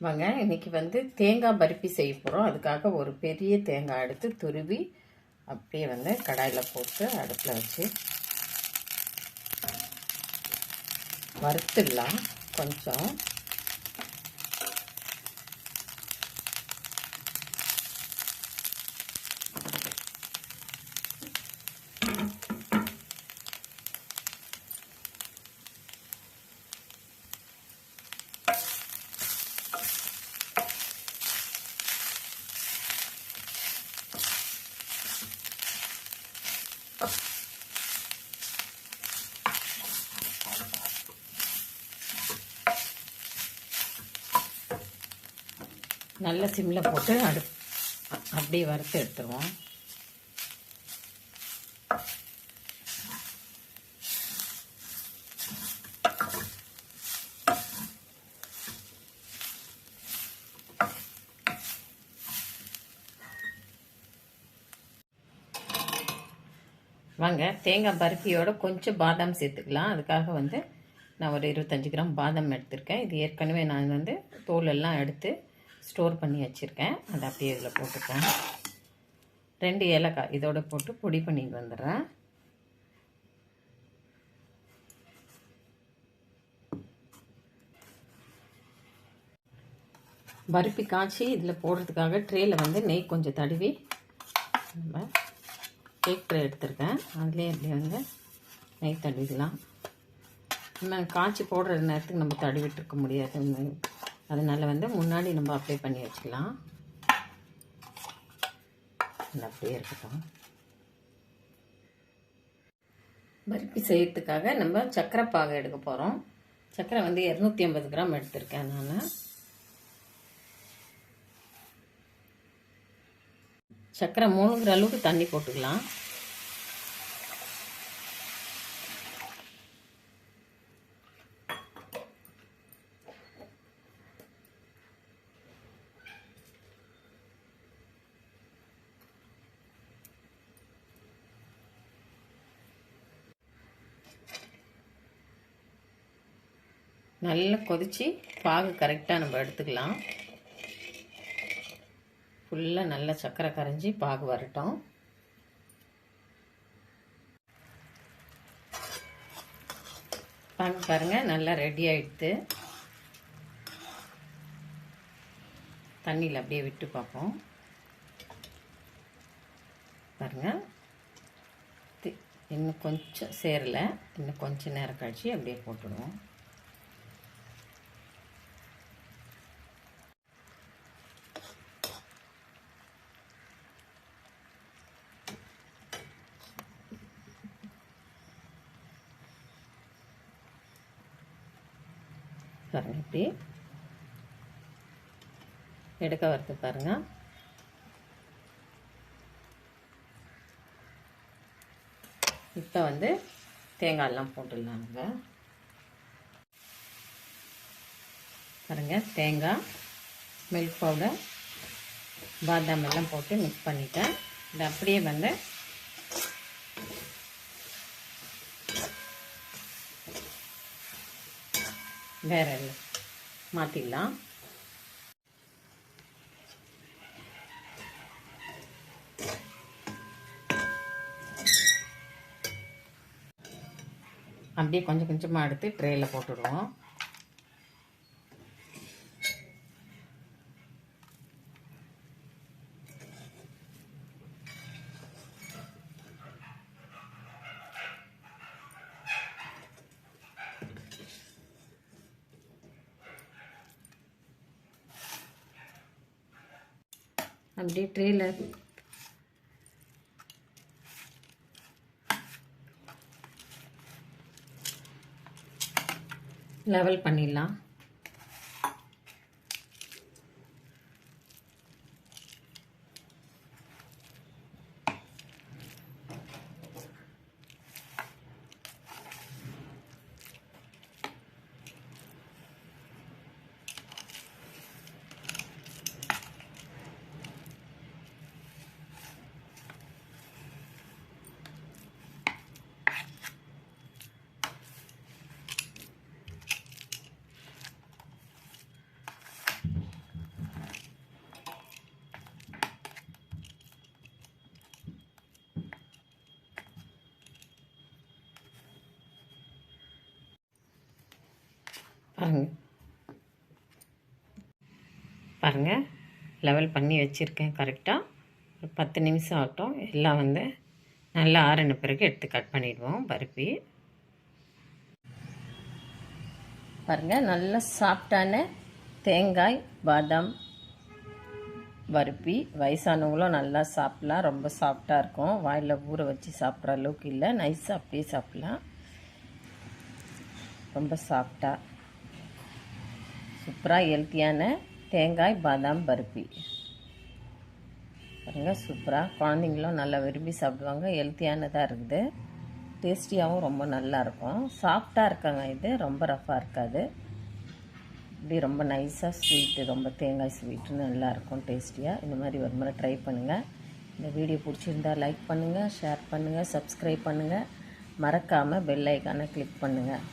வாங்க இன்னைக்கு வந்து தேங்காய் பருப்பி செய்ய போகிறோம் அதுக்காக ஒரு பெரிய தேங்காய் எடுத்து துருவி அப்படியே வந்து கடாயில் போட்டு அடுப்பில் வச்சு வறுத்துடலாம். கொஞ்சம் நல்ல சிம்மில் போட்டு அடு அப்படியே வறுத்து எடுத்துருவோம். வாங்க தேங்காய் பருப்பியோட கொஞ்சம் பாதாம் சேர்த்துக்கலாம். அதுக்காக வந்து நான் ஒரு இருபத்தஞ்சி கிராம் பாதாம் எடுத்திருக்கேன். இது ஏற்கனவே நான் வந்து தோல் எல்லாம் எடுத்து ஸ்டோர் பண்ணி வச்சுருக்கேன். அதை அப்படியே இதில் போட்டுக்கிறேன் ரெண்டு ஏலக்காய் இதோட போட்டு பொடி பண்ணிட்டு வந்துடுறேன். பருப்பி காய்ச்சி இதில் போடுறதுக்காக ட்ரேயில் வந்து நெய் கொஞ்சம் தடவி. நம்ம கேக் ட்ரே எடுத்திருக்கேன். அதுலேயே அப்படியே வந்து நெய் தடவிக்கலாம். நம்ம காய்ச்சி போடுற நேரத்துக்கு நம்ம தடவிட்டு இருக்க முடியாது. அதனால் வந்து முன்னாடி நம்ம அப்ளை பண்ணி வச்சுக்கலாம். அப்படியே இருக்கட்டும். பருப்பி செய்யறதுக்காக நம்ம சக்கரை பாகை எடுக்க போகிறோம் சர்க்கரை வந்து இரநூத்தி ஐம்பது கிராம் எடுத்திருக்கேன் நான். சர்க்கரை மூணுங்கிற அளவுக்கு தண்ணி போட்டுக்கலாம். நல்லா கொதிச்சு பாகு கரெக்டாக நம்ம எடுத்துக்கலாம். ஃபுல்லாக நல்லா சர்க்கரை கரைஞ்சி பாகு வரட்டும். பாகு பாருங்கள் நல்லா ரெடி ஆகிடுது தண்ணியில் அப்படியே விட்டு பார்ப்போம். பாருங்கள் இன்னும் கொஞ்சம் சேரலை. இன்னும் கொஞ்சம் நேரம் கழித்து அப்படியே போட்டுடுவோம். பாருங்கள் இப்படி எடுக்க வரது பாருங்க. இப்போ வந்து தேங்காயெல்லாம் போட்டுடலாங்க. பாருங்க தேங்காய் மில்க் பவுடர் பாதாம் எல்லாம் போட்டு மிக்ஸ் பண்ணிட்டேன். இது அப்படியே வந்து வேற இல்லை மாற்றிடலாம் அப்படியே கொஞ்சம் கொஞ்சமாக எடுத்து ட்ரேயில் போட்டுடுவோம். அப்படியே ட்ரேயில் லெவல் பண்ணிடலாம். பாருங்க. பாருங்கள் லெவல் பண்ணி வச்சுருக்கேன் கரெக்டாக ஒரு பத்து நிமிஷம் ஆகட்டும். எல்லாம் வந்து நல்லா ஆறின பிறகு எடுத்து கட் பண்ணிவிடுவோம் பருப்பி. பாருங்கள் நல்லா சாஃப்டான தேங்காய் பாதாம் பருப்பி. வயசானவங்களும் நல்லா சாப்பிட்லாம். ரொம்ப சாஃப்டாக இருக்கும். வாயில் ஊற வச்சு சாப்பிட்ற அளவுக்கு இல்லை. நைஸாக அப்படியே சாப்பிட்லாம். ரொம்ப சாஃப்டாக சூப்பராக ஹெல்த்தியான தேங்காய் பாதாம் பருப்பி. பாருங்கள் சூப்பராக குழந்தைங்களும் நல்லா விரும்பி சாப்பிடுவாங்க. ஹெல்த்தியானதாக இருக்குது. டேஸ்டியாகவும் ரொம்ப நல்லாயிருக்கும் சாஃப்டாக இருக்காங்க இது. ரொம்ப ரஃப்பாக இருக்காது. இப்படி ரொம்ப நைஸாக ஸ்வீட்டு ரொம்ப தேங்காய் ஸ்வீட்டு நல்லாயிருக்கும் டேஸ்டியாக இந்த மாதிரி ஒரு முறை ட்ரை பண்ணுங்கள் இந்த வீடியோ பிடிச்சிருந்தா லைக் பண்ணுங்கள் ஷேர் பண்ணுங்கள் சப்ஸ்கிரைப் பண்ணுங்கள் மறக்காமல் பெல் ஐக்கானை கிளிக் பண்ணுங்கள்